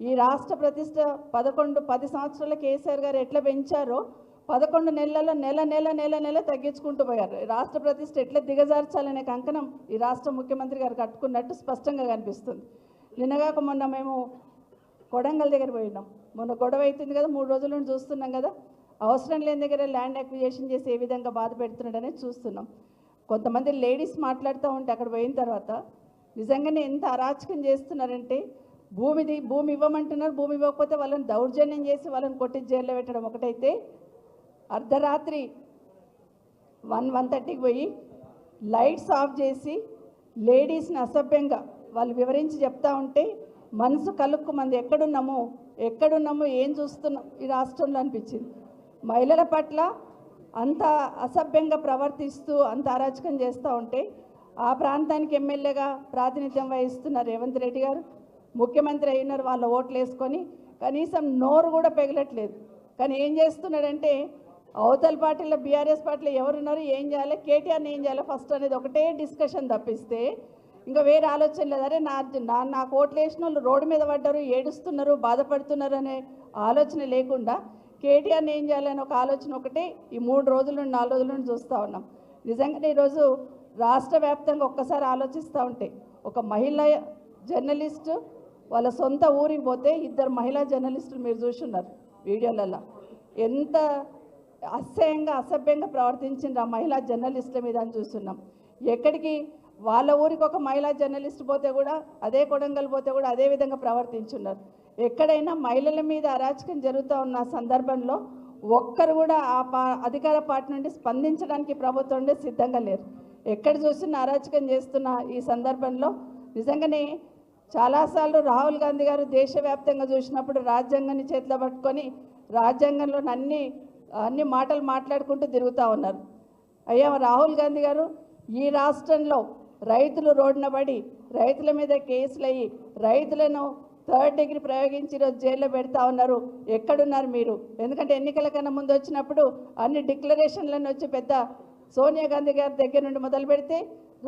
ఈ రాష్ట్ర ప్రతిష్ట పదకొండు పది సంవత్సరాల కేసీఆర్ గారు ఎట్లా పెంచారో పదకొండు నెలల్లో నెల నెల నెల నెల తగ్గించుకుంటూ పోయారు. రాష్ట్ర ప్రతిష్ట ఎట్లా దిగజార్చాలనే కంకణం ఈ రాష్ట్ర ముఖ్యమంత్రి గారు కట్టుకున్నట్టు స్పష్టంగా కనిపిస్తుంది. నిన్నగాక మొన్న మేము కొడంగల్ దగ్గర పోయినాం. మొన్న గొడవ అవుతుంది కదా మూడు రోజుల నుండి చూస్తున్నాం కదా. అవసరం లేని దగ్గర ల్యాండ్ అక్విజేషన్ చేసి ఏ విధంగా బాధ పెడుతున్నాడనేది చూస్తున్నాం. కొంతమంది లేడీస్ మాట్లాడుతూ ఉంటే అక్కడ పోయిన తర్వాత నిజంగానే ఎంత అరాచకం చేస్తున్నారంటే భూమిది భూమి ఇవ్వమంటున్నారు. భూమి ఇవ్వకపోతే వాళ్ళని దౌర్జన్యం చేసి వాళ్ళని కొట్టి జైల్లో పెట్టడం ఒకటైతే అర్ధరాత్రి వన్ వన్ థర్టీకి పోయి లైట్స్ ఆఫ్ చేసి లేడీస్ని అసభ్యంగా వాళ్ళు వివరించి చెప్తా ఉంటే మనసు కలుక్కు మంది ఎక్కడున్నాము? ఎక్కడున్నాము? ఏం చూస్తున్నాం? ఈ రాష్ట్రంలో అనిపించింది. మహిళల పట్ల అంత అసభ్యంగా ప్రవర్తిస్తూ అంత అరాచకం చేస్తూ ఉంటే ఆ ప్రాంతానికి ఎమ్మెల్యేగా ప్రాతినిధ్యం వహిస్తున్న రేవంత్ రెడ్డి గారు ముఖ్యమంత్రి అయినారు వాళ్ళ ఓట్లు వేసుకొని కనీసం నోరు కూడా పెగలట్లేదు. కానీ ఏం చేస్తున్నాడంటే అవతల పార్టీలో బీఆర్ఎస్ పార్టీలో ఎవరున్నారు ఏం చేయాలి కేటీఆర్ని ఏం చేయాలి ఫస్ట్ అనేది ఒకటే డిస్కషన్ తప్పిస్తే ఇంకా వేరే ఆలోచన లేదు. అరే నా నా నాకు ఓట్లు వేసిన వాళ్ళు రోడ్డు మీద పడ్డారు ఏడుస్తున్నారు బాధపడుతున్నారు అనే ఆలోచన లేకుండా కేటీఆర్ని ఏం చేయాలని ఒక ఆలోచన ఒకటే ఈ మూడు రోజుల నుండి నాలుగు రోజుల నుండి చూస్తూ ఉన్నాం. నిజంగానే ఈరోజు రాష్ట్ర వ్యాప్తంగా ఒక్కసారి ఆలోచిస్తూ ఉంటే ఒక మహిళ జర్నలిస్టు వాళ్ళ సొంత ఊరికి పోతే ఇద్దరు మహిళా జర్నలిస్టులు మీరు చూస్తున్నారు వీడియోలలో. ఎంత అసహ్యంగా అసభ్యంగా ప్రవర్తించిన ఆ మహిళా జర్నలిస్టుల మీద అని చూస్తున్నాం. ఎక్కడికి వాళ్ళ ఊరికి ఒక మహిళా జర్నలిస్ట్ పోతే కూడా అదే కొడంగల్ పోతే కూడా అదే విధంగా ప్రవర్తించున్నారు. ఎక్కడైనా మహిళల మీద అరాచకం జరుగుతూ ఉన్న సందర్భంలో ఒక్కరు కూడా ఆ పా అధికార పార్టీ నుండి స్పందించడానికి ప్రభుత్వం నుండి సిద్ధంగా లేరు. ఎక్కడ చూసినా అరాచకం చేస్తున్న ఈ సందర్భంలో నిజంగానే చాలాసార్లు రాహుల్ గాంధీ గారు దేశవ్యాప్తంగా చూసినప్పుడు రాజ్యాంగాన్ని చేతిలో పట్టుకొని రాజ్యాంగంలో అన్ని అన్ని మాటలు మాట్లాడుకుంటూ తిరుగుతూ ఉన్నారు. అయ్యా రాహుల్ గాంధీ గారు ఈ రాష్ట్రంలో రైతులు రోడ్డున పడి రైతుల మీద కేసులు అయ్యి రైతులను థర్డ్ డిగ్రీ ప్రయోగించి ఈరోజు జైల్లో పెడతా ఉన్నారు. ఎక్కడున్నారు మీరు? ఎందుకంటే ఎన్నికల కన్నా ముందు వచ్చినప్పుడు అన్ని డిక్లరేషన్లను వచ్చి పెద్ద సోనియా గాంధీ గారి దగ్గర నుండి మొదలు పెడితే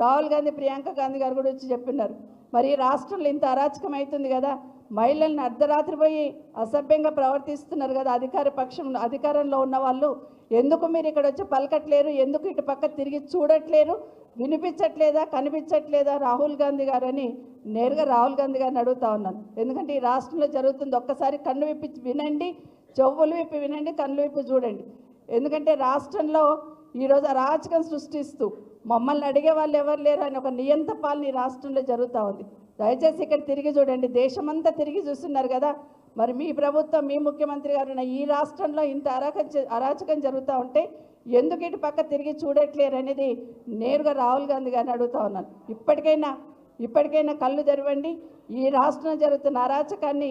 రాహుల్ గాంధీ ప్రియాంక గాంధీ గారు కూడా వచ్చి చెప్పినారు. మరి రాష్ట్రంలో ఇంత అరాచకం అవుతుంది కదా? మహిళల్ని అర్ధరాత్రి పోయి అసభ్యంగా ప్రవర్తిస్తున్నారు కదా అధికార పక్షం అధికారంలో ఉన్న వాళ్ళు? ఎందుకు మీరు ఇక్కడ వచ్చి పలకట్లేరు? ఎందుకు ఇటు పక్క తిరిగి చూడట్లేరు? వినిపించట్లేదా? కనిపించట్లేదా? రాహుల్ గాంధీ గారు అని నేరుగా రాహుల్ గాంధీ గారిని అడుగుతా ఉన్నాను. ఎందుకంటే ఈ రాష్ట్రంలో జరుగుతుంది. ఒక్కసారి కన్ను విప్పి వినండి. చెవులు విప్పి వినండి. కన్ను విప్పి చూడండి. ఎందుకంటే రాష్ట్రంలో ఈరోజు అరాచకం సృష్టిస్తూ మమ్మల్ని అడిగే వాళ్ళు ఎవరు లేరు అని ఒక నియంత పాలన ఈ రాష్ట్రంలో జరుగుతూ ఉంది. దయచేసి ఇక్కడ తిరిగి చూడండి. దేశమంతా తిరిగి చూస్తున్నారు కదా. మరి మీ ప్రభుత్వం మీ ముఖ్యమంత్రి గారు ఉన్న ఈ రాష్ట్రంలో ఇంత అరాక అరాచకం జరుగుతూ ఉంటే ఎందుకు ఇటు పక్క తిరిగి చూడట్లేరు అనేది నేరుగా రాహుల్ గాంధీ గారిని అడుగుతా ఉన్నాను. ఇప్పటికైనా ఇప్పటికైనా కళ్ళు తెరవండి. ఈ రాష్ట్రంలో జరుగుతున్న అరాచకాన్ని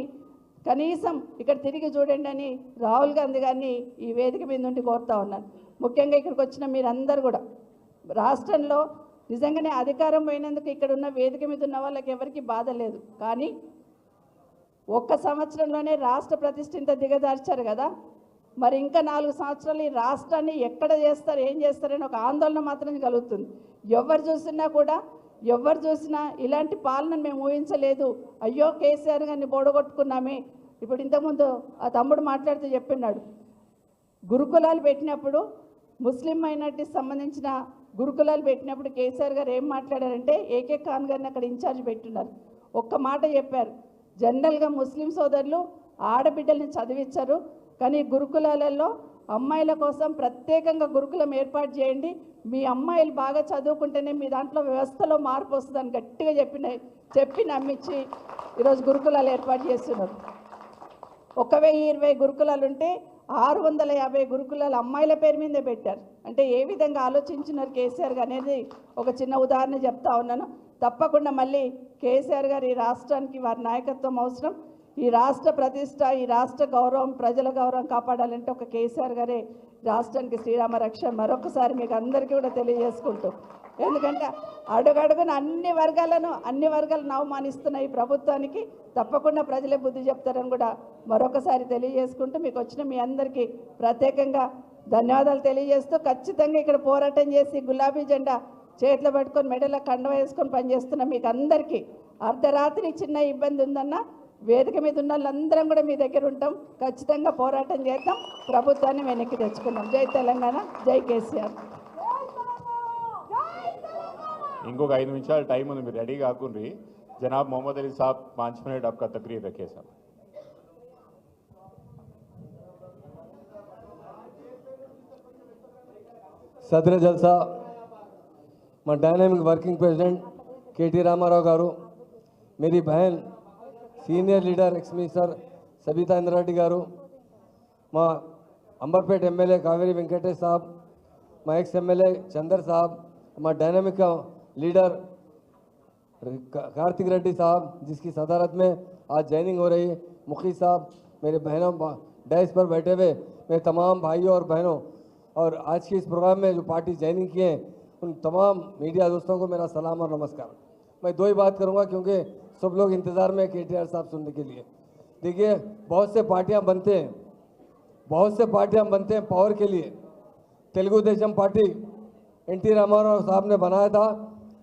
కనీసం ఇక్కడ తిరిగి చూడండి అని రాహుల్ గాంధీ గారిని ఈ వేదిక మీద నుండి కోరుతా ఉన్నాను. ముఖ్యంగా ఇక్కడికి వచ్చిన మీరందరూ కూడా రాష్ట్రంలో నిజంగానే అధికారం పోయినందుకు ఇక్కడ ఉన్న వేదిక మీద ఉన్న వాళ్ళకి ఎవరికి బాధ లేదు. కానీ ఒక్క సంవత్సరంలోనే రాష్ట్ర ప్రతిష్ఠ ఇంత దిగజార్చారు కదా. మరి ఇంకా నాలుగు సంవత్సరాలు ఈ రాష్ట్రాన్ని ఎక్కడ చేస్తారు ఏం చేస్తారని ఒక ఆందోళన మాత్రం కలుగుతుంది. ఎవరు చూసినా కూడా ఎవరు చూసినా ఇలాంటి పాలన మేము ఊహించలేదు. అయ్యో కేసీఆర్ గారిని బోడగొట్టుకున్నామే. ఇప్పుడు ఇంతకుముందు ఆ తమ్ముడు మాట్లాడుతూ చెప్పినాడు. గురుకులాలు పెట్టినప్పుడు ముస్లిం మైనార్టీకి సంబంధించిన గురుకులాలు పెట్టినప్పుడు కేసీఆర్ గారు ఏం మాట్లాడారంటే ఏకే ఖాన్ గారిని అక్కడ ఇన్ఛార్జ్ పెట్టున్నారు. ఒక్క మాట చెప్పారు. జనరల్గా ముస్లిం సోదరులు ఆడబిడ్డల్ని చదివించరు కానీ గురుకులాలలో అమ్మాయిల కోసం ప్రత్యేకంగా గురుకులం ఏర్పాటు చేయండి. మీ అమ్మాయిలు బాగా చదువుకుంటేనే మీ దాంట్లో వ్యవస్థలో మార్పు వస్తుందని గట్టిగా చెప్పిన చెప్పి నమ్మించి ఈరోజు గురుకులాలు ఏర్పాటు చేస్తున్నారు. ఒక వెయ్యి ఇరవై గురుకులాలు ఉంటే ఆరు వందల యాభై గురుకులాలు అమ్మాయిల పేరు మీదే పెట్టారు. అంటే ఏ విధంగా ఆలోచించినారు కేసీఆర్ గారు అనేది ఒక చిన్న ఉదాహరణ చెప్తా ఉన్నాను. తప్పకుండా మళ్ళీ కేసీఆర్ గారు ఈ రాష్ట్రానికి వారి నాయకత్వం అవసరం. ఈ రాష్ట్ర ప్రతిష్ట ఈ రాష్ట్ర గౌరవం ప్రజల గౌరవం కాపాడాలంటే ఒక కేసీఆర్ గారే రాష్ట్రానికి శ్రీరామ రక్ష మరొకసారి మీకు అందరికీ కూడా తెలియజేసుకుంటూ. ఎందుకంటే అడుగడుగున అన్ని వర్గాలను అన్ని వర్గాలను అవమానిస్తున్న ఈ ప్రభుత్వానికి తప్పకుండా ప్రజలే బుద్ధి చెప్తారని కూడా మరొకసారి తెలియజేసుకుంటూ మీకు వచ్చిన మీ అందరికీ ప్రత్యేకంగా ధన్యవాదాలు తెలియజేస్తూ ఖచ్చితంగా ఇక్కడ పోరాటం చేసి గులాబీ జెండా చేతిలో పట్టుకొని మెడలో కండవ వేసుకొని పనిచేస్తున్న మీకు అందరికీ అర్ధరాత్రి చిన్న ఇబ్బంది ఉందన్న వేదిక మీద ఉన్న వాళ్ళందరం కూడా మీ దగ్గర ఉంటాం. ఖచ్చితంగా పోరాటం చేద్దాం. ప్రభుత్వాన్ని వెనక్కి తెచ్చుకుందాం. జై తెలంగాణ జై కేసీఆర్. ఇంకొక ఐదు నిమిషాలు టైం ఉంది. మీరు రెడీ కాకుండా జనాబ్ మొహమ్మద్ అలీ సాబ్ పాంచ్ మినిట్ ఆప్కా తక్రీర్ రఖే సదర జల్సా మా dynamic working president KT Rama Rao గారు मेरी बहन senior leader ex minister Sabitha Indra Reddy గారు మా అంబర్పేట ఎమ్మెల్యే కావేరి వెంకటేష్ साहब మా ఎక్స్ ఎమ్మెల్యే चंदर साहब మా डायनामिक लीडर कार्तिक रेड्डी साहब जिसकी सदारत में आज ज्वाइनिंग हो रही है मुखी साहब मेरे बहनों डैश पर बैठे हुए मेरे तमाम भाइयों और बहनों और आज के इस प्रोग्राम में जो पार्टी ज्वाइनिंग किए हैं, उन तमाम मीडिया दोस्तों को मेरा सलाम और नमस्कार। मैं दो ही बात करूँगा क्योंकि सब लोग इंतज़ार में के साहब सुनने के लिए। देखिए, बहुत से पार्टियाँ बनते हैं, बहुत से पार्टियाँ बनते हैं पावर के लिए। Telugu Desam party N T Ramarao साहब ने बनाया था।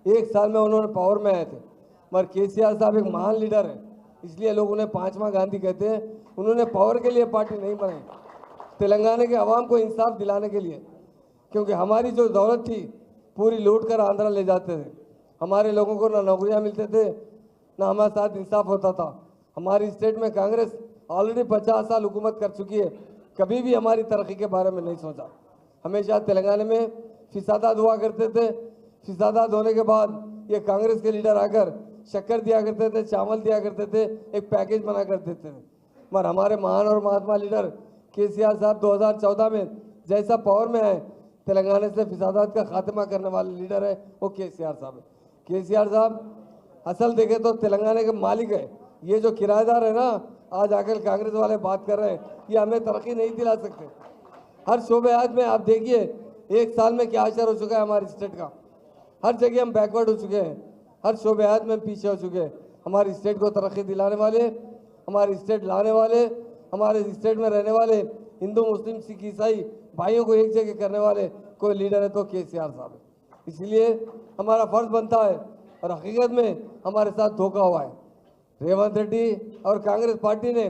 एक साल में उन्होंने पावर में आए थे। मगर के साहब एक महान लीडर है, इसलिए लोग उन्हें पांचवा गांधी कहते हैं। उन्होंने पावर के लिए पार्टी नहीं बनाई। तेलंगाना के आवाम को इंसाफ दिलाने के लिए, क्योंकि हमारी जो दौलत थी, पूरी लूट कर आंध्रा ले जाते थे। हमारे लोगों को ना नौकरियाँ मिलते थे, ना हमारे साथ इंसाफ होता था। हमारी स्टेट में कांग्रेस ऑलरेडी पचास साल हुकूमत कर चुकी है। कभी भी हमारी तरक्की के बारे में नहीं सोचा। हमेशा तेलंगाना में फिसादात हुआ करते थे। फिसादात होने के बाद ये कांग्रेस के लीडर आकर शक्कर दिया करते थे, चावल दिया करते थे, एक पैकेज बना कर देते थे। मगर हमारे महान और महात्मा लीडर के साहब 2014 में जैसा पावर में आए तेलंगाना से फिसादात का खात्मा करने वाले लीडर है, वो के साहब है। के साहब, असल देखे तो तेलंगाना के मालिक है। ये जो किराएदार है ना, आज आकर कांग्रेस वाले बात कर रहे हैं, ये हमें तरक्की नहीं दिला सकते। हर शोबे आज में आप देखिए, एक साल में क्या असर हो चुका है हमारे स्टेट का। हर जगह हम बैकवर्ड हो चुके हैं। हर शोबे आज में पीछे हो चुके हैं। हमारी स्टेट को तरक्की दिलाने वाले, हमारी स्टेट लाने वाले हमारे स्टेट में रहने वाले हिंदू, मुस्लिम, सिख, ईसाई भाइयों को एक जगह करने वाले कोई लीडर है तो के सी आर साहब इसलिए हमारा फ़र्ज़ बनता है और हकीकत में हमारे साथ धोखा हुआ है। रेवंत रेड्डी और कांग्रेस पार्टी ने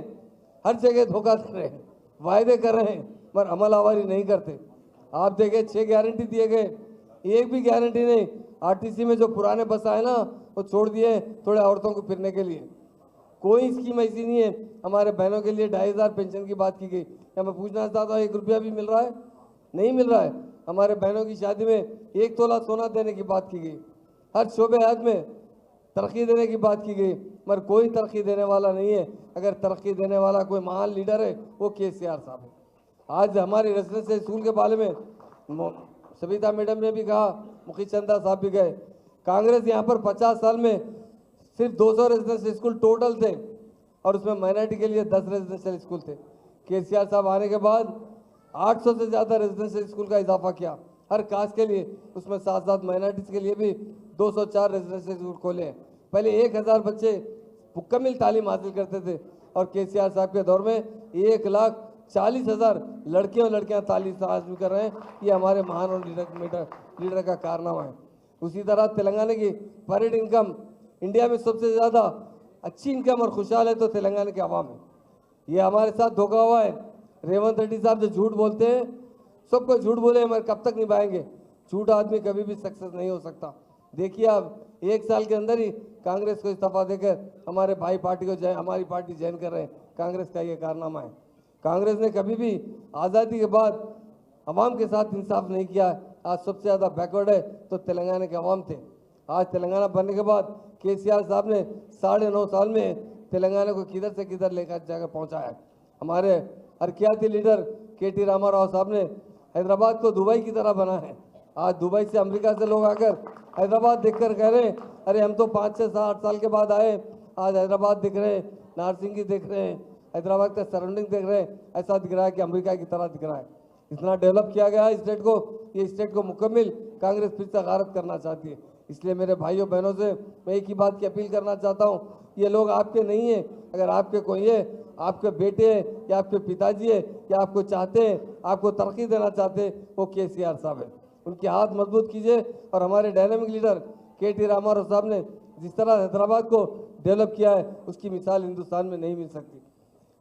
हर जगह धोखा कर रहे हैं, वायदे कर रहे हैं, पर अमल आवारी नहीं करते। आप देखें छः गारंटी दिए गए। एक भी गारंटी नहीं, आरटीसी में जो पुराने बस आए ना, वो छोड़ दिए थोड़े औरतों को फिरने के लिए। कोई स्कीम ऐसी नहीं है। हमारे बहनों के लिए ढाई हज़ार पेंशन की बात की गई। क्या मैं पूछना चाहता हूँ एक रुपया भी मिल रहा है? नहीं मिल रहा है। हमारे बहनों की शादी में एक तोला सोना देने की बात की गई। हर शोबे हाथ में तरक्की देने की बात की गई। मगर कोई तरक्की देने वाला नहीं है। अगर तरक्की देने वाला कोई महान लीडर है, वो के सी आर साहब है। आज हमारे रेजिडेंशियल स्कूल के बारे में सविता मैडम ने भी कहा मुखी चंदा साहब भी गए। कांग्रेस यहाँ पर 50 साल में सिर्फ़ 200 रेजिडेंशियल स्कूल टोटल थे और उसमें माइनॉरिटी के लिए 10 रेजिडेंशियल स्कूल थे। के साहब आने के बाद 800 से ज़्यादा रेजिडेंशियल स्कूल का इजाफा किया। हर कास्ट के लिए, उसमें साथ साथ माइनॉरिटीज़ के लिए भी 204 रेजिडेंशियल स्कूल खोले हैं। पहले 1000 बच्चे मुकम्मल तालीम हासिल करते थे और के साहब के दौर में एक लाख चालीस हज़ार लड़के और लड़कियाँ तालीम हासिल कर रहे हैं। ये हमारे महान और लीडर लीडर का कारनामा है। उसी तरह तेलंगाना की परेड इनकम इंडिया में सबसे ज़्यादा अच्छी इनकम और खुशहाल है तो तेलंगाना के आवाम है। ये हमारे साथ धोखा हुआ है। रेवंत रेड्डी साहब जो झूठ बोलते हैं, सबको झूठ बोले मगर कब तक निभाएँगे? झूठ आदमी कभी भी सक्सेस नहीं हो सकता। देखिए आप, एक साल के अंदर ही कांग्रेस को इस्तीफा देकर हमारे भाई पार्टी को जय, हमारी पार्टी ज्वाइन कर रहे हैं। कांग्रेस का ये कारनामा है। कांग्रेस ने कभी भी आज़ादी के बाद अवाम के साथ इंसाफ नहीं किया। आज सबसे ज़्यादा बैकवर्ड है तो तेलंगाना के अवाम थे। आज तेलंगाना बनने के बाद के साहब ने साढ़े नौ साल में तेलंगाना को किधर से किधर लेकर जाकर पहुँचाया हमारे अरकियाती लीडर के टी रामाराव साहब ने हैदराबाद को दुबई की तरह बना है। आज दुबई से अमेरिका से लोग आकर हैदराबाद देखकर कह रहे हैं, अरे हम तो पाँच छः सात साल के बाद आए, आज हैदराबाद दिख रहे हैं नारसिंगी देख रहे हैं, हैदराबाद का सराउंडिंग देख रहे हैं, ऐसा दिख रहा है कि अमेरिका की तरह दिख रहा है। इतना डेवलप किया गया है स्टेट को, ये स्टेट को मुकम्मल कांग्रेस फिर से गारत करना चाहती है। इसलिए मेरे भाइयों, बहनों से मैं एक ही बात की अपील करना चाहता हूँ ये लोग आपके नहीं हैं। अगर आपके कोई है, आपके बेटे हैं, या आपके पिताजी है, या आपको चाहते हैं, आपको तरक्की देना चाहते हैं, वो के सी आर साहब है। उनके हाथ मज़बूत कीजिए। और हमारे dynamic leader K T Ramarao साहब ने जिस तरह हैदराबाद को डेवलप किया है, उसकी मिसाल हिंदुस्तान में नहीं मिल सकती।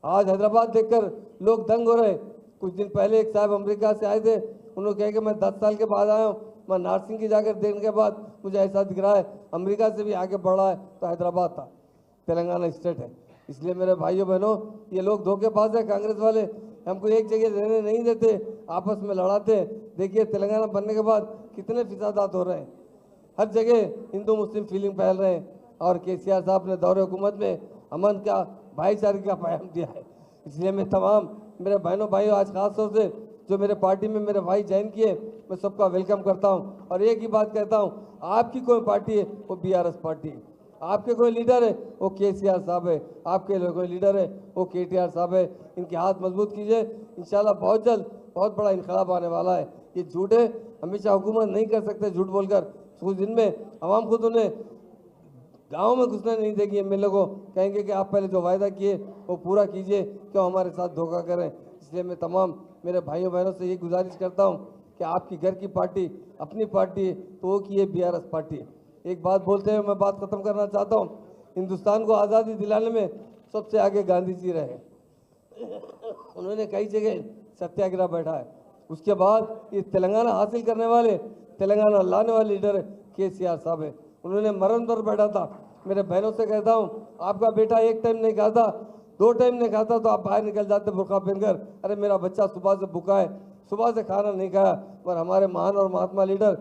आज हैदराबाद देखकर लोग दंग हो रहे। कुछ दिन पहले एक साहब अमेरिका से आए थे। उन्होंने कहा कि मैं दस साल के बाद आया हूँ। मैं नार्सिंग की जाकर देखने के बाद मुझे ऐसा दिख रहा है, अमेरिका से भी आगे बढ़ रहा है तो हैदराबाद था। तेलंगाना स्टेट है। इसलिए मेरे भाइयों, बहनों, ये लोग धोखेबाज है, कांग्रेस वाले। हमको एक जगह रहने नहीं देते, आपस में लड़ाते। देखिए, तेलंगाना बनने के बाद कितने फिसादात हो रहे हैं। हर जगह हिंदू मुस्लिम फीलिंग फैल रहे हैं। और के साहब ने दौरे हुकूमत में अमन का भाईचारे का पैगाम दिया है। इसलिए मैं तमाम मेरे बहनों, भाइयों, आज खास तौर से जो मेरे पार्टी में मेरे भाई ज्वाइन किए, मैं सबका वेलकम करता हूँ। और एक ही बात कहता हूँ, आपकी कोई पार्टी है, वो बीआरएस पार्टी है। आपके कोई लीडर है, वो के साहब है। आपके कोई लीडर है, वो के साहब है। इनके हाथ मज़बूत कीजिए। इंशाल्लाह बहुत जल्द बहुत बड़ा इनकलाब आने वाला है। ये झूठ हमेशा हुकूमत नहीं कर सकते झूठ बोलकर। कुछ दिन में आवाम खुद उन्हें गाँव में घुसने नहीं देगी एम को। कहेंगे कि आप पहले जो वायदा किए, वो पूरा कीजिए, क्यों हमारे साथ धोखा करें? इसलिए मैं तमाम मेरे भाइयों बहनों से ये गुजारिश करता हूँ कि आपकी घर की पार्टी, अपनी पार्टी तो की है बी पार्टी। एक बात बोलते हुए मैं बात खत्म करना चाहता हूँ। हिंदुस्तान को आज़ादी दिलाने में सबसे आगे गांधी जी रहे। उन्होंने कई जगह सत्याग्रह बैठा है। उसके बाद ये तेलंगाना हासिल करने वाले, तेलंगाना लाने वाले लीडर के सी आर साहब है। उन्होंने मरण पर बैठा था। मेरे बहनों से कहता हूँ, आपका बेटा एक टाइम नहीं खाता दो टाइम नहीं खाता तो आप बाहर निकल जाते, बुरखा पहनकर। अरे, मेरा बच्चा सुबह से भूखा है, सुबह से खाना नहीं खाया, पर हमारे महान और महात्मा लीडर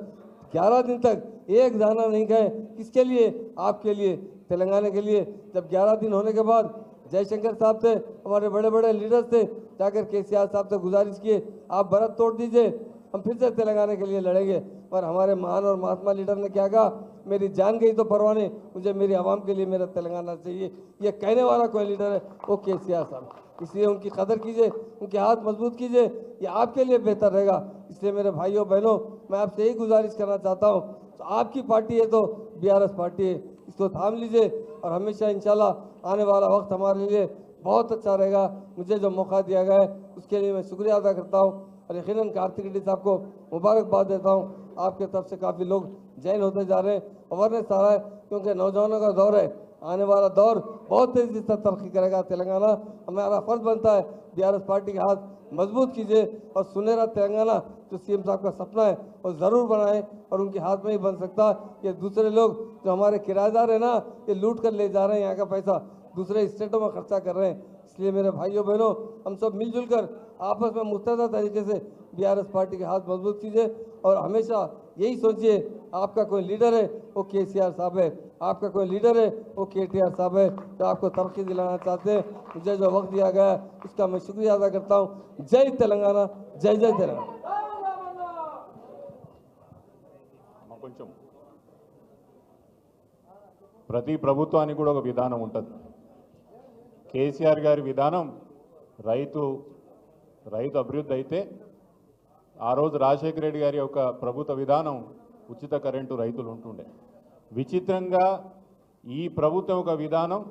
ग्यारह दिन तक एक दाना नहीं खाए। किसके लिए? आपके लिए, तेलंगाना के लिए। जब ग्यारह दिन होने के बाद जयशंकर साहब थे, हमारे बड़े बड़े लीडर्स थे, जाकर के साहब से गुजारिश किए आप भरत तोड़ दीजिए, हम फिर से तेलंगाना के लिए लड़ेंगे। पर हमारे महान और महात्मा लीडर ने क्या कहा? मेरी जान गई तो परवाह नहीं, मुझे मेरी आवाम के लिए मेरा तेलंगाना चाहिए। ये कहने वाला कोई लीडर है? वो के साहब। इसलिए उनकी कदर कीजिए, उनके हाथ मज़बूत कीजिए, ये आपके लिए बेहतर रहेगा। इसलिए मेरे भाइयों, बहनों, मैं आपसे यही गुजारिश करना चाहता हूँ। तो आपकी पार्टी है तो बीआरएस पार्टी है, इसको थाम लीजिए और हमेशा इंशाल्लाह आने वाला वक्त हमारे लिए बहुत अच्छा रहेगा। मुझे जो मौका दिया गया है, उसके लिए मैं शुक्रिया अदा करता हूँ और यकीन कार्तिक रेड्डी साहब को मुबारकबाद देता हूँ। आपके तरफ़ से काफ़ी लोग जैन होते जा रहे हैं। अवेयरनेस आ रहा है, क्योंकि नौजवानों का दौर है। आने वाला दौर बहुत तेज़ी से तरक्की करेगा तेलंगाना। हमारा फ़र्ज़ बनता है बी पार्टी के हाथ मज़बूत कीजिए और सुनहरा तेलंगाना, जो सीएम साहब का सपना है, वो ज़रूर बनाएँ और उनके हाथ में ही बन सकता। है ये दूसरे लोग जो हमारे किराएदार हैं ना, ये लूट कर ले जा रहे हैं यहाँ का पैसा। दूसरे स्टेटों में खर्चा कर रहे हैं। इसलिए मेरे भाइयों, बहनों, हम सब मिलजुल कर आपस में मुस्तदा तरीके से बी पार्टी के हाथ मजबूत कीजिए और हमेशा यही सोचिए आपका कोई लीडर है वो के साहब है आपका कोई लीडर है वो के साहब है जो आपको तरक्की दिलाना चाहते हैं मुझे जो वक्त दिया गया है उसका मैं शुक्रिया अदा करता हूँ जय तेलंगाना जय जय तेलंगाना అమ్మ కొంచెం ప్రతి ప్రభుత్వానికి కూడా ఒక విధానం ఉంటుంది కేసీఆర్ గారి విధానం రైతు రైతు అభివృద్ధి అయితే ఆ రోజు రాజశేఖర రెడ్డి గారి యొక్క ప్రభుత్వ విధానం ఉచిత కరెంటు రైతులు ఉంటుండే. విచిత్రంగా ఈ ప్రభుత్వం ఒక విధానం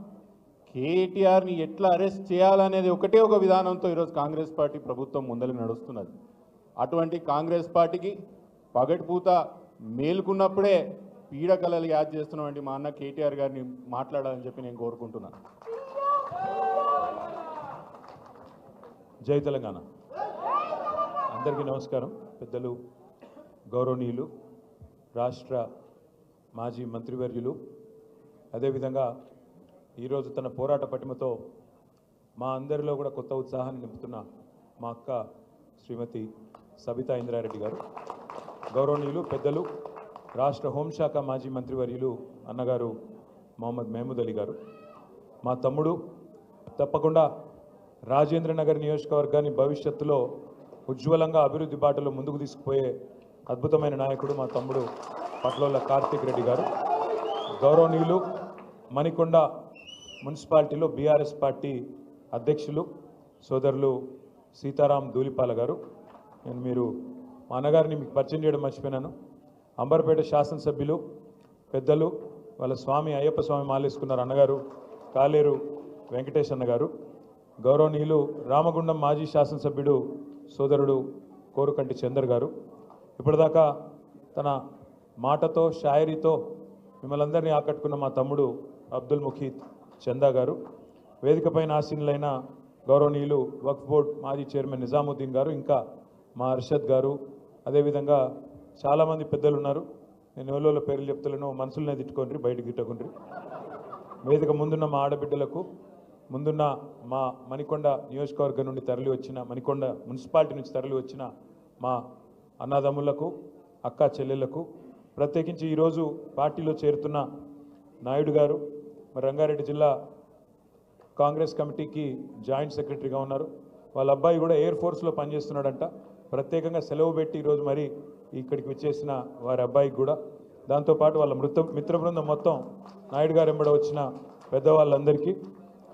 కేటీఆర్ని ఎట్లా అరెస్ట్ చేయాలనేది ఒకటే ఒక విధానంతో ఈరోజు కాంగ్రెస్ పార్టీ ప్రభుత్వం ముందరికి నడుస్తున్నది. అటువంటి కాంగ్రెస్ పార్టీకి పగటిపూత మేలుకున్నప్పుడే పీడకలలు యాద్ చేస్తున్నటువంటి మా అన్న కేటీఆర్ గారిని మాట్లాడాలని చెప్పి నేను కోరుకుంటున్నాను జై తెలంగాణ. అందరికీ నమస్కారం. పెద్దలు గౌరవనీయులు రాష్ట్ర మాజీ మంత్రివర్యులు. అదేవిధంగా ఈరోజు తన పోరాట పటిమతో మా అందరిలో కూడా కొత్త ఉత్సాహాన్ని నింపుతున్న మా అక్క శ్రీమతి సబితా ఇంద్రారెడ్డి గారు. గౌరవనీయులు పెద్దలు రాష్ట్ర హోంశాఖ మాజీ మంత్రివర్యులు అన్నగారు మొహమ్మద్ మహమూద్ అలీ గారు. మా తమ్ముడు తప్పకుండా రాజేంద్ర నగర్ నియోజకవర్గాన్ని భవిష్యత్తులో ఉజ్వలంగా అభివృద్ధి బాటలో ముందుకు తీసుకుపోయే అద్భుతమైన నాయకుడు మా తమ్ముడు పట్లోల కార్తీక్ రెడ్డి గారు. గౌరవనీయులు మణికొండ మున్సిపాలిటీలో బీఆర్ఎస్ పార్టీ అధ్యక్షులు సోదరులు సీతారాం ధూలిపాల గారు. నేను మీరు మా అన్నగారిని మీకు పరిచయం చేయడం మర్చిపోయినాను. అంబర్పేట శాసనసభ్యులు పెద్దలు వాళ్ళ స్వామి అయ్యప్ప స్వామి మాలేసుకున్నారు అన్నగారు. కాలేరు వెంకటేష్ అన్నగారు. గౌరవనీయులు రామగుండం మాజీ శాసనసభ్యుడు సోదరుడు కోరుకంటి చందర్ గారు. ఇప్పటిదాకా తన మాటతో షాయరీతో మిమ్మల్ని అందరినీ ఆకట్టుకున్న మా తమ్ముడు అబ్దుల్ ముఖీద్ చందా గారు. వేదికపైన ఆసీనులైన గౌరవనీయులు వక్ఫ్ బోర్డ్ మాజీ చైర్మన్ నిజాముద్దీన్ గారు ఇంకా మా అర్షద్ గారు. అదేవిధంగా చాలామంది పెద్దలు ఉన్నారు నేను ఎవరోళ్ళ పేర్లు చెప్తున్నాను మనసులనే తిట్టుకోండి బయటకి తిట్టకుండ్రి. వేదిక ముందున్న మా ఆడబిడ్డలకు ముందున్న మా మణికొండ నియోజకవర్గం నుండి తరలి వచ్చిన మణికొండ మున్సిపాలిటీ నుంచి తరలి వచ్చిన మా అన్నదమ్ములకు అక్క చెల్లెళ్ళకు ప్రత్యేకించి ఈరోజు పార్టీలో చేరుతున్న నాయుడు గారు మరి రంగారెడ్డి జిల్లా కాంగ్రెస్ కమిటీకి జాయింట్ సెక్రటరీగా ఉన్నారు. వాళ్ళ అబ్బాయి కూడా ఎయిర్ ఫోర్స్లో పనిచేస్తున్నాడంట. ప్రత్యేకంగా సెలవు పెట్టి ఈరోజు మరి ఇక్కడికి వచ్చేసిన వారి అబ్బాయికి కూడా. దాంతోపాటు వాళ్ళ మృత మిత్ర బృందం మొత్తం నాయుడు గారు ఎంబడ వచ్చిన పెద్దవాళ్ళందరికీ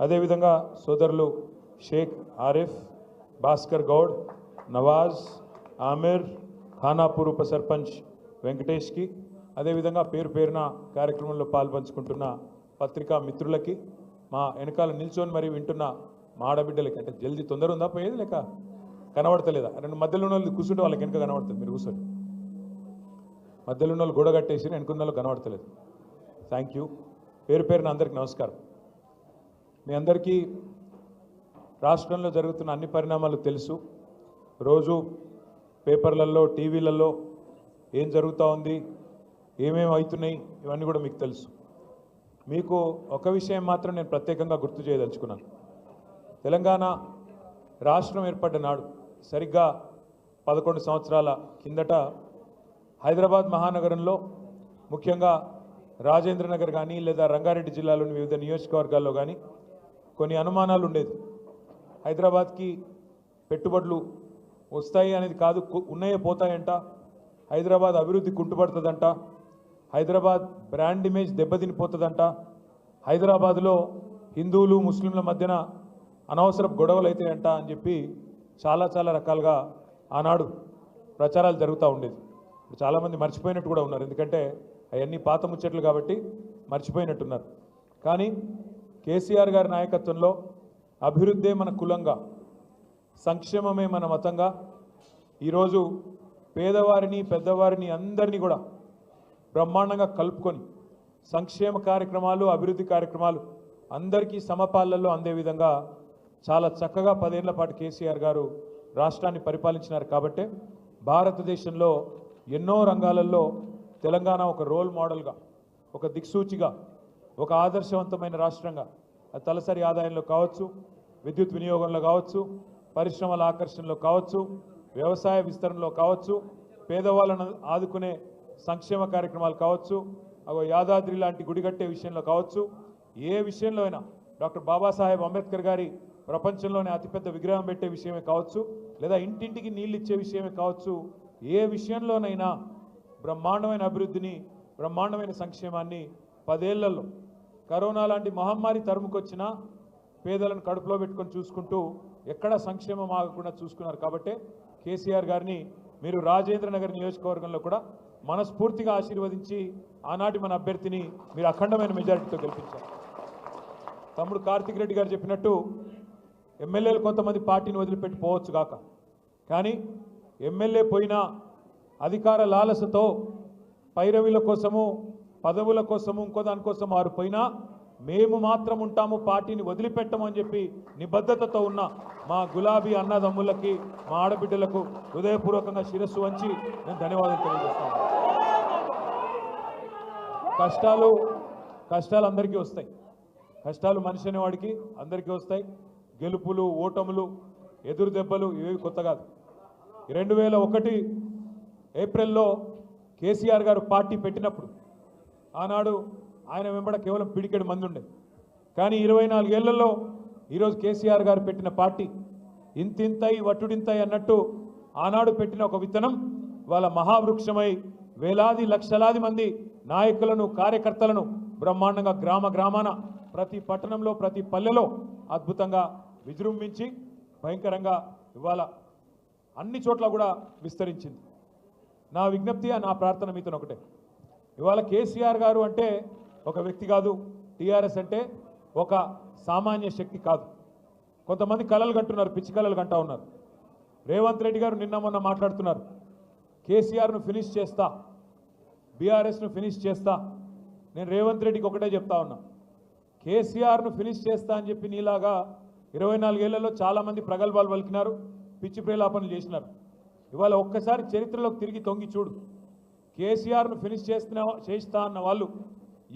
అదేవిధంగా సోదరులు షేక్ ఆరిఫ్ భాస్కర్ గౌడ్ నవాజ్ ఆమిర్ ఖానాపూర్ ఉప సర్పంచ్ వెంకటేష్కి అదేవిధంగా పేరు పేరున కార్యక్రమంలో పాల్పంచుకుంటున్న పత్రికా మిత్రులకి మా వెనకాల నిల్చొని మరి వింటున్న మా ఆడబిడ్డలకి అంటే జల్దీ తొందర ఉందా పోయేది లేక కనబడతలేదా? రెండు మధ్యలో ఉన్న వాళ్ళు కూర్చుంటే వాళ్ళకి వెనక కనబడుతుంది మీరు కూర్చోండి. మధ్యలో ఉన్న వాళ్ళు గూడగట్టేసి వెనుకున్న వాళ్ళు కనబడతలేదు. థ్యాంక్ యూ పేరు పేరున అందరికీ నమస్కారం. మీ అందరికీ రాష్ట్రంలో జరుగుతున్న అన్ని పరిణామాలు తెలుసు. రోజు పేపర్లలో టీవీలలో ఏం జరుగుతూ ఉంది ఏమేమి అవుతున్నాయి ఇవన్నీ కూడా మీకు తెలుసు. మీకు ఒక విషయం మాత్రం నేను ప్రత్యేకంగా గుర్తు చేయదలుచుకున్నాను. తెలంగాణ రాష్ట్రం ఏర్పడ్డ నాడు సరిగ్గా పదకొండు సంవత్సరాల కిందట హైదరాబాద్ మహానగరంలో ముఖ్యంగా రాజేంద్రనగర్ కానీ లేదా రంగారెడ్డి జిల్లాలోని వివిధ నియోజకవర్గాల్లో కానీ కొన్ని అనుమానాలు ఉండేది. హైదరాబాద్కి పెట్టుబడులు వస్తాయి అనేది కాదు ఉన్నాయే పోతాయంట. హైదరాబాద్ అభివృద్ధి కుంటుపడుతుందంట. హైదరాబాద్ బ్రాండ్ ఇమేజ్ దెబ్బతినిపోతుందంట. హైదరాబాద్లో హిందువులు ముస్లింల మధ్యన అనవసర గొడవలు అవుతాయంట అని చెప్పి చాలా చాలా రకాలుగా ఆనాడు ప్రచారాలు జరుగుతూ ఉండేది. ఇప్పుడు చాలామంది మర్చిపోయినట్టు కూడా ఉన్నారు. ఎందుకంటే అవన్నీ పాత ముచ్చట్లు కాబట్టి మర్చిపోయినట్టున్నారు. కానీ కేసీఆర్ గారి నాయకత్వంలో అభివృద్ధే మన కులంగా సంక్షేమమే మన మతంగా. ఈరోజు పేదవారిని పెద్దవారిని అందరినీ కూడా బ్రహ్మాండంగా కలుపుకొని సంక్షేమ కార్యక్రమాలు అభివృద్ధి కార్యక్రమాలు అందరికీ సమపాలల్లో అందే విధంగా చాలా చక్కగా పదేళ్ళ పాటు కేసీఆర్ గారు రాష్ట్రాన్ని పరిపాలించినారు కాబట్టే భారతదేశంలో ఎన్నో రంగాలలో తెలంగాణ ఒక రోల్ మోడల్గా ఒక దిక్సూచిగా ఒక ఆదర్శవంతమైన రాష్ట్రంగా తలసరి ఆదాయంలో కావచ్చు విద్యుత్ వినియోగంలో కావచ్చు పరిశ్రమల ఆకర్షణలో కావచ్చు వ్యవసాయ విస్తరణలో కావచ్చు పేదవాళ్ళను ఆదుకునే సంక్షేమ కార్యక్రమాలు కావచ్చు అగో యాదాద్రి లాంటి గుడి కట్టే విషయంలో కావచ్చు ఏ విషయంలో అయినా డాక్టర్ బాబాసాహెబ్ అంబేద్కర్ గారి ప్రపంచంలోనే అతిపెద్ద విగ్రహం పెట్టే విషయమే కావచ్చు లేదా ఇంటింటికి నీళ్ళు ఇచ్చే విషయమే కావచ్చు ఏ విషయంలోనైనా బ్రహ్మాండమైన అభివృద్ధిని బ్రహ్మాండమైన సంక్షేమాన్ని పదేళ్ళలో కరోనా లాంటి మహమ్మారి తరుముకొచ్చినా పేదలను కడుపులో పెట్టుకొని చూసుకుంటూ ఎక్కడ సంక్షేమం ఆగకుండా చూసుకున్నారు కాబట్టే కేసీఆర్ గారిని మీరు రాజేంద్రనగర్ నియోజకవర్గంలో కూడా మనస్ఫూర్తిగా ఆశీర్వదించి ఆనాటి మన అభ్యర్థిని మీరు అఖండమైన మెజారిటీతో గెలిపించారు. తమ్ముడు కార్తిక్ రెడ్డి గారు చెప్పినట్టు ఎమ్మెల్యేలు కొంతమంది పార్టీని వదిలిపెట్టి పోవచ్చు గాక. కానీ ఎమ్మెల్యే పోయినా అధికార లాలసతో పైరవీల కోసము పదవుల కోసము ఇంకో దానికోసం వారు పోయినా మేము మాత్రం ఉంటాము పార్టీని వదిలిపెట్టమని చెప్పి నిబద్ధతతో ఉన్న మా గులాబీ అన్నదమ్ములకి మా ఆడబిడ్డలకు హృదయపూర్వకంగా శిరస్సు వంచి నేను ధన్యవాదాలు తెలియజేస్తాను. కష్టాలు కష్టాలు అందరికీ వస్తాయి. కష్టాలు మనిషి అనేవాడికి అందరికీ వస్తాయి. గెలుపులు ఓటములు ఎదురు దెబ్బలు ఇవేవి కొత్త కాదు. రెండు వేల ఒకటి ఏప్రిల్లో కేసీఆర్ గారు పార్టీ పెట్టినప్పుడు ఆనాడు ఆయన వెంబడ కేవలం పిడికెడు మంది ఉండే కానీ ఇరవై నాలుగేళ్ళలో ఈరోజు కేసీఆర్ గారు పెట్టిన పార్టీ ఇంతింతై వట్టుడింతై అన్నట్టు ఆనాడు పెట్టిన ఒక విత్తనం వాళ్ళ మహావృక్షమై వేలాది లక్షలాది మంది నాయకులను కార్యకర్తలను బ్రహ్మాండంగా గ్రామ గ్రామాన ప్రతి పట్టణంలో ప్రతి పల్లెలో అద్భుతంగా విజృంభించి భయంకరంగా ఇవాళ అన్ని చోట్ల కూడా విస్తరించింది. నా విజ్ఞప్తి నా ప్రార్థన మీతో ఒకటే ఇవాళ కేసీఆర్ గారు అంటే ఒక వ్యక్తి కాదు టీఆర్ఎస్ అంటే ఒక సామాన్య శక్తి కాదు. కొంతమంది కళలు కంటున్నారు పిచ్చి కలలు కంటా ఉన్నారు. రేవంత్ రెడ్డి గారు నిన్న మొన్న మాట్లాడుతున్నారు కేసీఆర్ను ఫినిష్ చేస్తా బీఆర్ఎస్ను ఫినిష్ చేస్తా. నేను రేవంత్ రెడ్డికి ఒకటే చెప్తా ఉన్నా కేసీఆర్ను ఫినిష్ చేస్తా అని చెప్పి నీలాగా ఇరవై నాలుగేళ్ళలో చాలామంది ప్రగల్భాలు పలికినారు పిచ్చి ప్రేలాపనలు చేసినారు. ఇవాళ ఒక్కసారి చరిత్రలోకి తిరిగి తొంగి చూడు. కేసీఆర్ను ఫినిష్ చేస్తున్న చేస్తా అన్న వాళ్ళు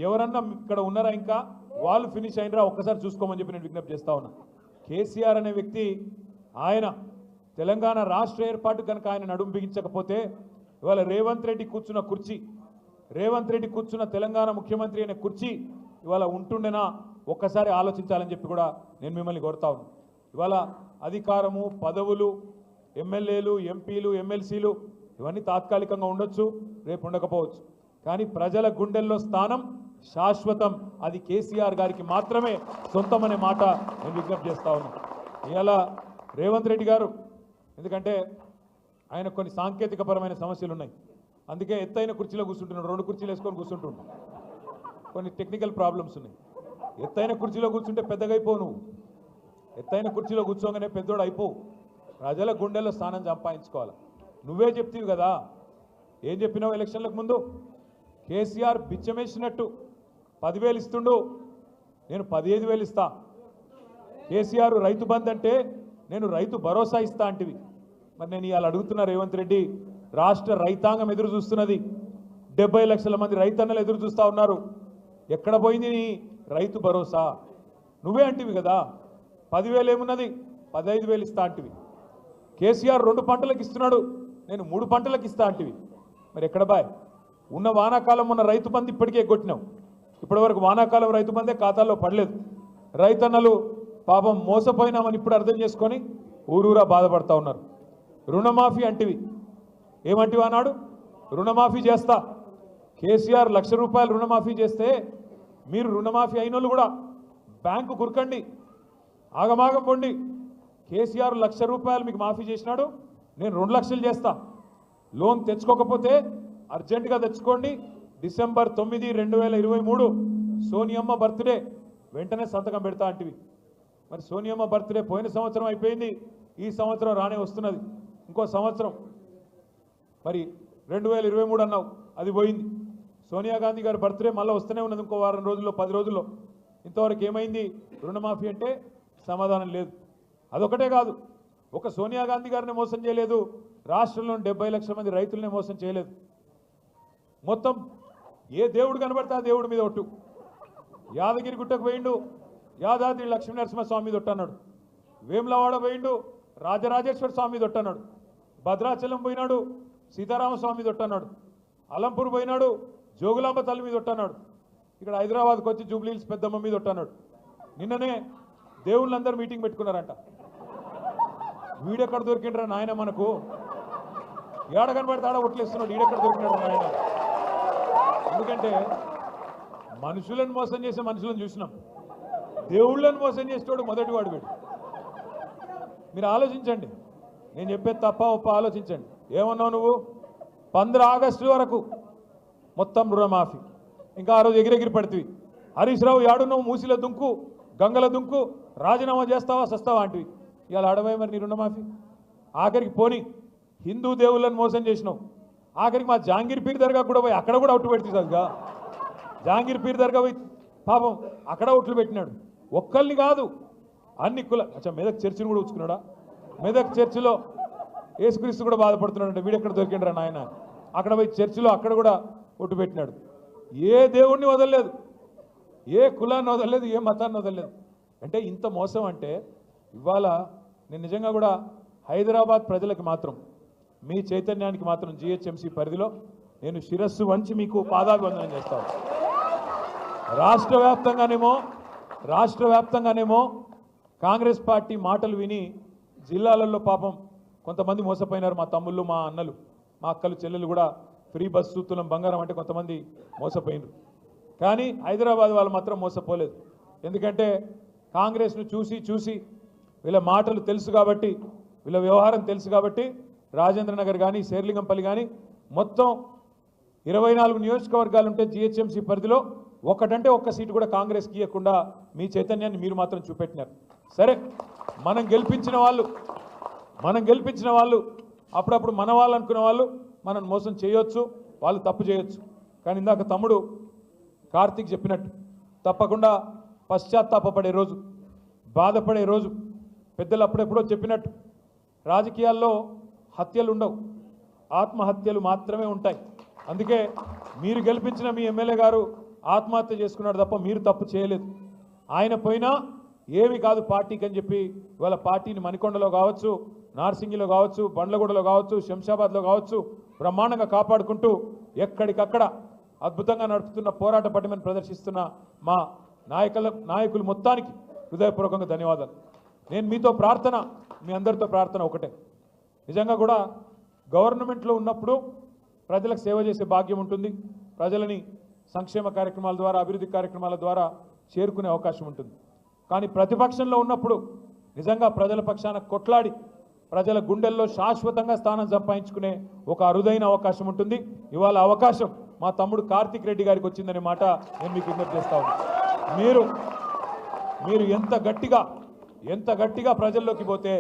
ఎవరన్నా ఇక్కడ ఉన్నారా ఇంకా? వాళ్ళు ఫినిష్ అయినరా? ఒక్కసారి చూసుకోమని చెప్పి నేను విజ్ఞప్తి చేస్తా ఉన్నా. కేసీఆర్ అనే వ్యక్తి ఆయన తెలంగాణ రాష్ట్ర ఏర్పాటు కనుక ఆయన నడుం బిగించకపోతే ఇవాళ రేవంత్ రెడ్డి కూర్చున్న కుర్చీ రేవంత్ రెడ్డి కూర్చున్న తెలంగాణ ముఖ్యమంత్రి అనే కుర్చీ ఇవాళ ఉంటుండేనా? ఒక్కసారి ఆలోచించాలని చెప్పి కూడా నేను మిమ్మల్ని కోరుతా ఉన్నాను ఇవాళ అధికారము పదవులు ఎమ్మెల్యేలు ఎంపీలు ఎమ్మెల్సీలు ఇవన్నీ తాత్కాలికంగా ఉండొచ్చు రేపు ఉండకపోవచ్చు. కానీ ప్రజల గుండెల్లో స్థానం శాశ్వతం. అది కేసీఆర్ గారికి మాత్రమే సొంతమనే మాట నేను విజ్ఞప్తి చేస్తా ఉన్నాను ఇలా రేవంత్ రెడ్డి గారు ఎందుకంటే ఆయన కొన్ని సాంకేతికపరమైన సమస్యలు ఉన్నాయి అందుకే ఎత్తైన కుర్చీలో కూర్చుంటున్నాడు రెండు కుర్చీలు వేసుకొని కూర్చుంటున్నాడు కొన్ని టెక్నికల్ ప్రాబ్లమ్స్ ఉన్నాయి. ఎత్తైన కుర్చీలో కూర్చుంటే పెద్దగా అయిపోవు నువ్వు. ఎత్తైన కుర్చీలో కూర్చోగానే పెద్దోడు అయిపోవు. ప్రజల గుండెల్లో స్థానం సంపాదించుకోవాలి? నువ్వే చెప్తీవి కదా. ఏం చెప్పినావు ఎలక్షన్లకు ముందు? కేసీఆర్ బిచ్చమేసినట్టు పదివేలు ఇస్తుండు నేను పదిహేను వేలు ఇస్తా. కేసీఆర్ రైతు బంద్ అంటే నేను రైతు భరోసా ఇస్తా అంటివి. మరి నేను ఇవాళ అడుగుతున్నా రేవంత్ రెడ్డి రాష్ట్ర రైతాంగం ఎదురు చూస్తున్నది. డెబ్బై లక్షల మంది రైతన్నలు ఎదురు చూస్తూ ఉన్నారు. ఎక్కడ పోయింది నీ రైతు భరోసా? నువ్వే అంటివి కదా. పదివేలు ఏమున్నది? పదహైదు వేలు ఇస్తా అంటివి. కేసీఆర్ రెండు పంటలకు ఇస్తున్నాడు. నేను మూడు పంటలకు ఇస్తా అంటివి. మరి ఎక్కడ బాయ్? ఉన్న వానాకాలం ఉన్న రైతు బంధు ఇప్పటికే కొట్టినాం. ఇప్పటివరకు వానాకాలం రైతు బందే ఖాతాల్లో పడలేదు. రైతన్నలు పాపం మోసపోయినామని ఇప్పుడు అర్థం చేసుకొని ఊరూరా బాధపడతా ఉన్నారు. రుణమాఫీ అంటివి. ఏమంటివి అన్నాడు రుణమాఫీ చేస్తా. కేసీఆర్ లక్ష రూపాయలు రుణమాఫీ చేస్తే మీరు రుణమాఫీ అయిన కూడా బ్యాంకు కురకండి. ఆగమాగం పొండి. కేసీఆర్ లక్ష రూపాయలు మీకు మాఫీ చేసినాడు. నేను రెండు లక్షలు చేస్తా. లోన్ తెచ్చుకోకపోతే అర్జెంటుగా తెచ్చుకోండి. డిసెంబర్ తొమ్మిది రెండు వేల ఇరవై మూడు సోనియమ్మ బర్త్డే. వెంటనే సంతకం పెడతా అంటివి. మరి సోనియమ్మ బర్త్డే పోయిన సంవత్సరం అయిపోయింది. ఈ సంవత్సరం రానే వస్తున్నది. ఇంకో సంవత్సరం. మరి రెండు వేల ఇరవై మూడు అన్నావు. అది పోయింది. సోనియా గాంధీ గారి బర్త్డే మళ్ళీ వస్తూనే ఉన్నది ఇంకో వారం రోజుల్లో పది రోజుల్లో. ఇంతవరకు ఏమైంది? రుణమాఫీ అంటే సమాధానం లేదు. అదొకటే కాదు. ఒక సోనియా గాంధీ గారిని మోసం చేయలేదు. రాష్ట్రంలో డెబ్బై లక్షల మంది రైతులనే మోసం చేయలేదు. మొత్తం ఏ దేవుడు కనబడితే ఆ దేవుడి మీద ఒట్టు. యాదగిరి గుట్టకు పోయిండు. యాదాద్రి లక్ష్మీ నరసింహస్వామి మీద ఒట్టన్నాడు. వేములవాడ పోయిండు. రాజరాజేశ్వర స్వామి మీద ఒట్టన్నాడు. భద్రాచలం పోయినాడు. సీతారామస్వామి మీద ఒట్టన్నాడు. అలంపూర్ పోయినాడు. జోగులాంబ తల్లి మీద ఒట్టన్నాడు. ఇక్కడ హైదరాబాద్కి వచ్చి జూబ్లీహిల్స్ పెద్దమ్మ మీద ఒట్టన్నాడు. నిన్ననే దేవుళ్ళందరూ మీటింగ్ పెట్టుకున్నారంట. వీడెక్కడ దొరికిండ్రా నాయన మనకు? ఏడ కనబడితే ఆడ ఒట్లేస్తున్నాడు ఈడెక్కడ దొరికినాడు నాయన? ఎందుకంటే మనుషులను మోసం చేసే మనుషులను చూసినాం. దేవుళ్ళని మోసం చేసేవాడు మొదటివాడు వీడు. మీరు ఆలోచించండి. నేను చెప్పేది తప్ప ఒప్ప ఆలోచించండి. ఏమన్నావు నువ్వు? పంద్ర ఆగస్టు వరకు మొత్తం రుణమాఫీ. ఇంకా ఆ రోజు ఎగిరెగిరి పడుతుంది హరీష్ రావు యాడున్నావు? మూసిల దుంకు గంగల దుంకు రాజీనామా చేస్తావా సస్తావా? అంటివి. ఇవాళ ఆడబోయే మరి నీ రుణమాఫీ. ఆఖరికి పోని హిందూ దేవుళ్ళని మోసం చేసినావు. ఆఖరికి మా జాంగీర్ పీర్ దర్గా కూడా పోయి అక్కడ కూడా ఒట్టు పెడుతుంది సరిగా జాంగీర్ పీర్ దర్గా పోయి పాపం అక్కడ ఒట్లు పెట్టినాడు. ఒక్కల్ని కాదు అన్ని కుల అచ్చా మెదక్ చర్చిని కూడా ఉంచుకున్నాడా మెదక్ చర్చిలో యేసుక్రీస్తు కూడా బాధపడుతున్నాడు అంటే వీడెక్కడ దొరికిండ్రా నాయన? అక్కడ పోయి చర్చిలో అక్కడ కూడా ఒట్టు పెట్టినాడు. ఏ దేవుణ్ణి వదలలేదు ఏ కులాన్ని వదలలేదు ఏ మతాన్ని వదలలేదు. అంటే ఇంత మోసం అంటే ఇవాళ నేను నిజంగా కూడా హైదరాబాద్ ప్రజలకు మాత్రం మీ చైతన్యానికి మాత్రం జిహెచ్ఎంసీ పరిధిలో నేను శిరస్సు వంచి మీకు పాదాభివందనం చేస్తాను రాష్ట్ర వ్యాప్తంగానేమో రాష్ట్ర వ్యాప్తంగానేమో కాంగ్రెస్ పార్టీ మాటలు విని జిల్లాలలో పాపం కొంతమంది మోసపోయినారు మా తమ్ముళ్ళు మా అన్నలు మా అక్కలు చెల్లెలు కూడా ఫ్రీ బస్సు తులం బంగారం అంటే కొంతమంది మోసపోయినారు. కానీ హైదరాబాద్ వాళ్ళు మాత్రం మోసపోలేదు. ఎందుకంటే కాంగ్రెస్ను చూసి చూసి వీళ్ళ మాటలు తెలుసు కాబట్టి వీళ్ళ వ్యవహారం తెలుసు కాబట్టి రాజేంద్ర నగర్ కానీ శేర్లింగంపల్లి కానీ మొత్తం ఇరవై నాలుగు నియోజకవర్గాలు ఉంటే జిహెచ్ఎంసీ పరిధిలో ఒకటంటే ఒక్క సీటు కూడా కాంగ్రెస్కి ఇవ్వకుండా మీ చైతన్యాన్ని మీరు మాత్రం చూపెట్టినారు. సరే మనం గెలిపించిన వాళ్ళు మనం గెలిపించిన వాళ్ళు అప్పుడప్పుడు మన వాళ్ళు అనుకునే వాళ్ళు మనం మోసం చేయొచ్చు వాళ్ళు తప్పు చేయొచ్చు. కానీ ఇందాక తమ్ముడు కార్తీక్ చెప్పినట్టు తప్పకుండా పశ్చాత్తాపడే రోజు బాధపడే రోజు పెద్దలు అప్పుడెప్పుడో చెప్పినట్టు రాజకీయాల్లో హత్యలు ఉండవు. ఆత్మహత్యలు మాత్రమే ఉంటాయి. అందుకే మీరు గెలిపించిన మీ ఎమ్మెల్యే గారు ఆత్మహత్య చేసుకున్నాడు తప్ప మీరు తప్పు చేయలేదు. ఆయన పోయినా ఏమి కాదు పార్టీకి అని చెప్పి ఇవాళ పార్టీని మణికొండలో కావచ్చు నార్సింగిలో కావచ్చు బండ్లగూడలో కావచ్చు శంషాబాద్లో కావచ్చు బ్రహ్మాండంగా కాపాడుకుంటూ ఎక్కడికక్కడ అద్భుతంగా నడుపుతున్న పోరాట పటిమని ప్రదర్శిస్తున్న మా నాయకుల నాయకులు మొత్తానికి హృదయపూర్వకంగా ధన్యవాదాలు. నేను మీతో ప్రార్థన మీ అందరితో ప్రార్థన ఒకటే. నిజంగా కూడా గవర్నమెంట్లో ఉన్నప్పుడు ప్రజలకు సేవ చేసే భాగ్యం ఉంటుంది. ప్రజలని సంక్షేమ కార్యక్రమాల ద్వారా అభివృద్ధి కార్యక్రమాల ద్వారా చేరుకునే అవకాశం ఉంటుంది. కానీ ప్రతిపక్షంలో ఉన్నప్పుడు నిజంగా ప్రజల పక్షాన కొట్లాడి ప్రజల గుండెల్లో శాశ్వతంగా స్థానం సంపాదించుకునే ఒక అరుదైన అవకాశం ఉంటుంది. ఇవాళ అవకాశం మా తమ్ముడు కార్తిక్ రెడ్డి గారికి వచ్చిందనే మాట నేను మీకు విజ్ఞప్తి చేస్తా మీరు మీరు ఎంత గట్టిగా ఎంత గట్టిగా ప్రజల్లోకి పోతే